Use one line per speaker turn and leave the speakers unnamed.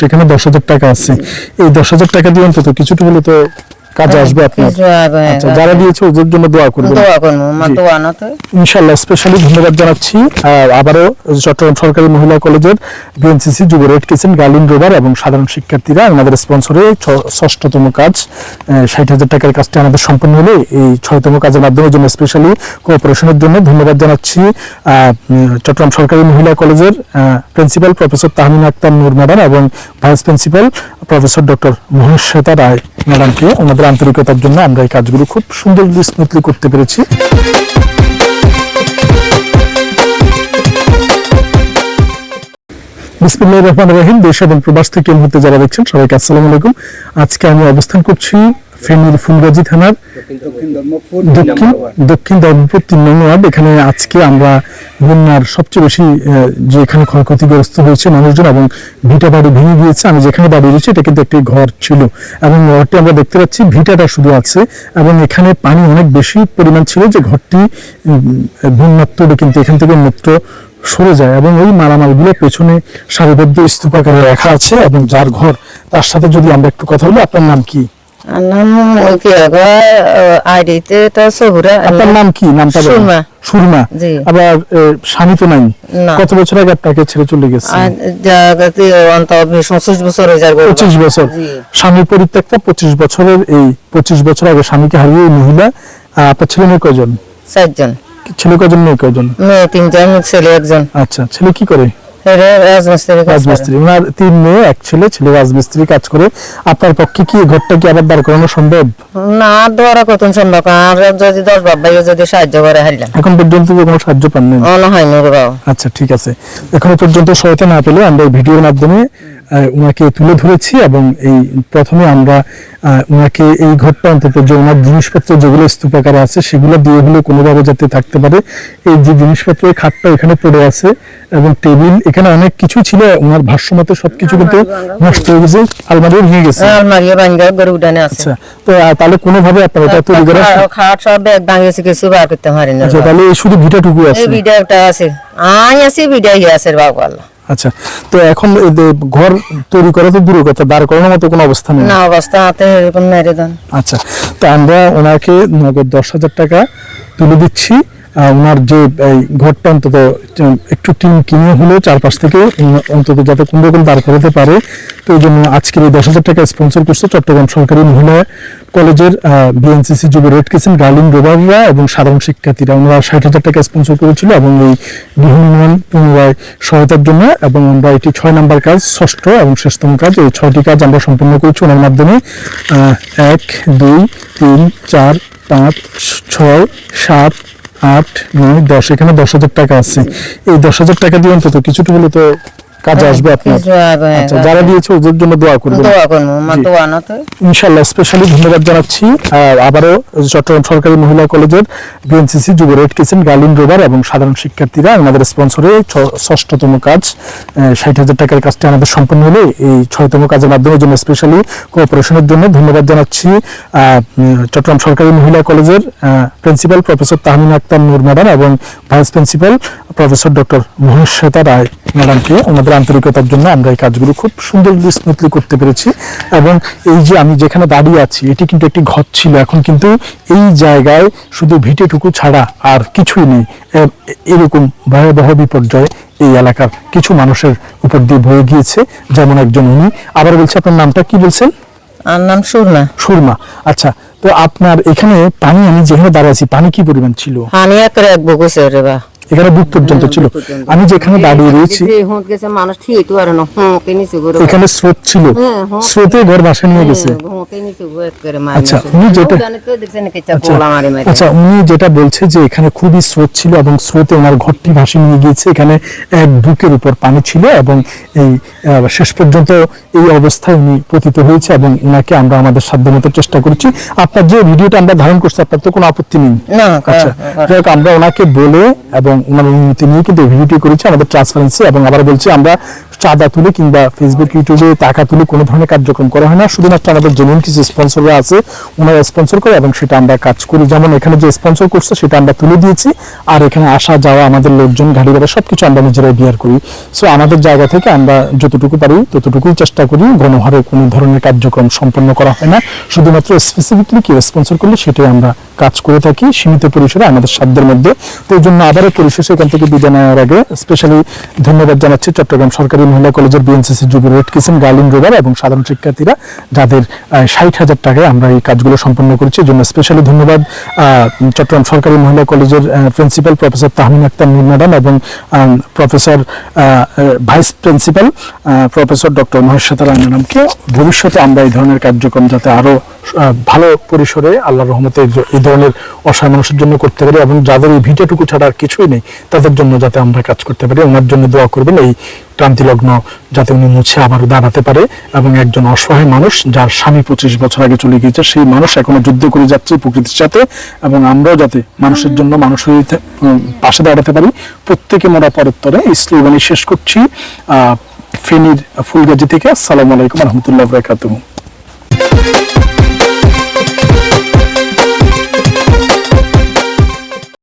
সেখানে দশ হাজার টাকা আছে এই দশ হাজার টাকা দিয়ে অন্তত কিছুটা হলে তো কাজে হ্যাঁ, আসবে আপনার হ্যাঁ, আচ্ছা যারা দিয়েছে ওদের জন্য দোয়া করবেন
দোয়া দোয়া না তো
ইনশাআল্লাহ স্পেশালি ধন্যবাদ জানাচ্ছি আবারো চট্টগ্রাম সরকারি মহিলা কলেজের বিএনসিসি যুব রেড কিচেন গালিন এবং সাধারণ শিক্ষার্থীরা আমাদের স্পন্সরে ষষ্ঠতম কাজ ষাট হাজার টাকার কাজটি আমাদের সম্পন্ন হলে এই ছয়তম কাজের মাধ্যমে জন্য স্পেশালি কোঅপারেশনের জন্য ধন্যবাদ জানাচ্ছি চট্টগ্রাম সরকারি মহিলা কলেজের principal professor Tahmin Akhtar Noor madam এবং vice principal professor doctor Maheshweta Roy ম্যাডামকে ওনাদের আন্তরিকতার জন্য আমরা এই কাজগুলো খুব সুন্দর স্মুথলি করতে পেরেছি বিসমুল্লাহ রহমান রহিম দেশ এবং প্রবাস থেকে মুহূর্তে যারা দেখছেন সবাইকে আসসালামু আলাইকুম আজকে আমি অবস্থান করছি ফেনীর ফুলগাজী থানার দক্ষিণ দক্ষিণ ধর্মপুর তিন নং এখানে আজকে আমরা বন্যার সবচেয়ে বেশি যে এখানে ক্ষয়ক্ষতিগ্রস্ত হয়েছে মানুষজন এবং ভিটা বাড়ি ভেঙে গিয়েছে আমি যেখানে বাড়ি রয়েছে এটা কিন্তু একটি ঘর ছিল এবং ঘরটি আমরা দেখতে পাচ্ছি ভিটাটা শুধু আছে এবং এখানে পানি অনেক বেশি পরিমাণ ছিল যে ঘরটি বন্যাত্মটা কিন্তু এখান থেকে মুক্ত সরে যায় এবং ওই মালামালগুলো পেছনে সারিবদ্ধ স্তূপাকারে রাখা আছে এবং যার ঘর তার সাথে যদি আমরা একটু কথা বলি আপনার নাম কি স্বামী বছর আগে পঁচিশ বছর স্বামী পঁচিশ বছরের এই পঁচিশ বছর আগে স্বামীকে হারিয়ে মহিলা আপনার ছেলে মেয়ে কয়জন চারজন ছেলে কয়জন মেয়ে কয়জন
মেয়ে তিনজন ছেলে একজন
আচ্ছা ছেলে কি করে
ছেলে
কাজ করে আপনার পক্ষে কি কি আবার করানো সম্ভব
না দ্বারা সম্ভব আর যদি যদি সাহায্য করে
এখন কোনো সাহায্য পাননি
না
আচ্ছা ঠিক আছে এখনো পর্যন্ত সহায়তা না পেলে আমরা ভিডিওর মাধ্যমে ওনাকে তুলে ধরেছি এবং এই প্রথমে আমরা ওনাকে এই ঘরটা অন্তত যে ওনার জিনিসপত্র যেগুলো স্তূপাকারে আছে সেগুলো দিয়ে হলে কোনোভাবে যাতে থাকতে পারে এই যে জিনিসপত্র খাটটা এখানে পড়ে আছে এবং টেবিল এখানে অনেক কিছু ছিল ওনার ভাষ্য মতো সবকিছু কিন্তু নষ্ট হয়ে গেছে আলমারিও ভেঙে গেছে হ্যাঁ,
আলমারিও ভাঙা গরু উঠানে আছে আচ্ছা,
তো তাহলে কোনোভাবে আপনারা এটা তৈরি করা
খাট সব ব্যাগ ভাঙিয়েছে কিছু বার করতে পারেন আচ্ছা,
তাহলে শুধু ভিটাটুকু আছে
ভিটাটা আছে আই আছে ভিটাই আছে বাবা আল্লাহ
আচ্ছা তো এখন ঘর তৈরি করা তো দূরের কথা দাঁড় করানোর মতো কোনো অবস্থা নেই
না অবস্থা হাতে এরকম মেরে দেন
আচ্ছা তো আমরা ওনাকে নগদ দশ হাজার টাকা তুলে দিচ্ছি ওনার যে ঘরটা অন্তত একটু টিম কিনে হলেও চারপাশ থেকে অন্তত যাতে কোনো রকম দাঁড় করাতে পারে তো এই জন্য আজকের এই দশ হাজার টাকা স্পন্সর করছে চট্টগ্রাম সরকারি মহিলা কলেজের বিএনসিসি যুব রেড কিসেন গার্লিন রোবাররা এবং সাধারণ শিক্ষার্থীরা ওনারা ষাট হাজার টাকা স্পন্সর করেছিল এবং এই গৃহ পুনরায় সহায়তার জন্য এবং আমরা এটি ছয় নম্বর কাজ ষষ্ঠ এবং শেষতম কাজ এই ছয়টি কাজ আমরা সম্পন্ন করেছি ওনার মাধ্যমে এক দুই তিন চার পাঁচ ছয় সাত আট নয় দশ এখানে দশ হাজার টাকা আছে এই দশ হাজার টাকা দিয়ে অন্তত কিছুটা হলে তো কাজে হ্যাঁ, আসবে আপনার আচ্ছা, যারা দিয়েছে ওদের জন্য দোয়া করবেন
দোয়া
স্পেশালি ধন্যবাদ জানাচ্ছি আর আবারও চট্টগ্রাম সরকারি মহিলা কলেজের বিএনসিসি যুব রেড কিচেন গার্লিন রোভার এবং সাধারণ শিক্ষার্থীরা আমাদের স্পন্সরে ষষ্ঠতম কাজ ষাট হাজার টাকার কাজটি আমাদের সম্পন্ন হলে এই ছয়তম কাজের মাধ্যমে জন্য স্পেশালি কোঅপারেশনের জন্য ধন্যবাদ জানাচ্ছি চট্টগ্রাম সরকারি মহিলা কলেজের principal professor Tahmin Akhtar Noor madam এবং vice principal professor doctor Mahesweta Roy আপনারাকে ওনাদের আন্তরিকতার জন্য আমরা এই কাজগুলো খুব সুন্দর স্মুথলি করতে পেরেছি এবং এই যে আমি যেখানে দাঁড়িয়ে আছি এটি কিন্তু একটি ঘর ছিল এখন কিন্তু এই জায়গায় শুধু ভিটেটুকু ছাড়া আর কিছুই নেই এরকম ভয়াবহ বিপর্যয় এই এলাকার কিছু মানুষের উপর দিয়ে বয়ে গিয়েছে যেমন একজন উনি আবার বলছে আপনার নামটা কি বলছেন
আর নাম সুরমা
সুরমা আচ্ছা তো আপনার এখানে পানি আমি যেখানে দাঁড়িয়ে আছি পানি কি পরিমাণ ছিল
পানি এক বগুছে রে বা
এখানে বুক পর্যন্ত ছিল আমি যেখানে দাঁড়িয়ে রয়েছি এখানে স্রোত ছিল হ্যাঁ, হ্যাঁ। স্রোতে ঘর বাসা নিয়ে হ্যাঁ, গেছে আচ্ছা উনি যেটা আচ্ছা, আচ্ছা উনি যেটা বলছে যে এখানে খুবই স্রোত ছিল এবং স্রোতে ওনার ঘরটি ভাসিয়ে নিয়ে গিয়েছে এখানে এক বুকের উপর পানি ছিল এবং এই শেষ পর্যন্ত এই অবস্থায় উনি পতিত হয়েছে এবং উনাকে আমরা আমাদের সাধ্য মতো চেষ্টা করছি আপনার যে ভিডিওটা আমরা ধারণ করছি আপনার তো কোনো আপত্তি নেই আচ্ছা আমরা ওনাকে বলে এবং মানে নীতি নিয়ে কিন্তু ভিডিওটি করেছি আমাদের ট্রান্সপারেন্সি এবং আবার বলছি আমরা চাঁদা তুলে কিংবা ফেসবুক ইউটিউবে টাকা তুলে কোনো ধরনের কার্যক্রম করা হয় না শুধুমাত্র আমাদের জেনুইন কিছু স্পন্সররা আছে ওনারা স্পন্সর করে এবং সেটা আমরা কাজ করি যেমন এখানে যে স্পন্সর করছে সেটা আমরা তুলে দিয়েছি আর এখানে আসা যাওয়া আমাদের লোকজন গাড়ি ঘোড়া সব কিছু আমরা নিজেরাই বিয়ার করি সো আমাদের জায়গা থেকে আমরা যতটুকু পারি ততটুকুই চেষ্টা করি গণহারে কোনো ধরনের কার্যক্রম সম্পন্ন করা হয় না শুধুমাত্র স্পেসিফিকলি কেউ স্পন্সর করলে সেটাই আমরা কাজ করে থাকি সীমিত পরিসরে আমাদের সাধ্যের মধ্যে তো এই জন্য আবারও পরিশেষে এখান থেকে বিদায় নেওয়ার আগে স্পেশালি ধন্যবাদ জানাচ্ছি চট্টগ্রাম সরকারি মহিলা কলেজের বিএনসিসি যুবরেট কিসেন গার্লিন রোভার এবং সাধারণ শিক্ষার্থীরা যাদের ষাট হাজার টাকায় আমরা এই কাজগুলো সম্পন্ন করেছি জন্য স্পেশালি ধন্যবাদ চট্টগ্রাম সরকারি মহিলা কলেজের principal professor Tahmin Akhtar Mir madam এবং professor vice principal professor doctor Mahesh Roy ম্যাডামকে ভবিষ্যতে আমরা এই ধরনের কার্যক্রম যাতে আরও ভালো পরিসরে আল্লাহর রহমতে এই ধরনের অসহায় মানুষের জন্য করতে পারি এবং যাদের এই ভিটাটুকু ছাড়া আর কিছুই নেই তাদের জন্য যাতে আমরা কাজ করতে পারি ওনার জন্য দোয়া করবেন এই ক্রান্তিলগ্ন যাতে উনি মুছে আবার দাঁড়াতে পারে এবং একজন অসহায় মানুষ যার স্বামী পঁচিশ বছর আগে চলে গিয়েছে সেই মানুষ এখনো যুদ্ধ করে যাচ্ছে প্রকৃতির সাথে এবং আমরাও যাতে মানুষের জন্য মানুষ হয়ে পাশে দাঁড়াতে পারি প্রত্যেকে মরা পরত্তরে এই শেষ করছি ফেনীর ফুলগাজি থেকে আসসালামু আলাইকুম রহমতুল্লাহ বরাকাতুহ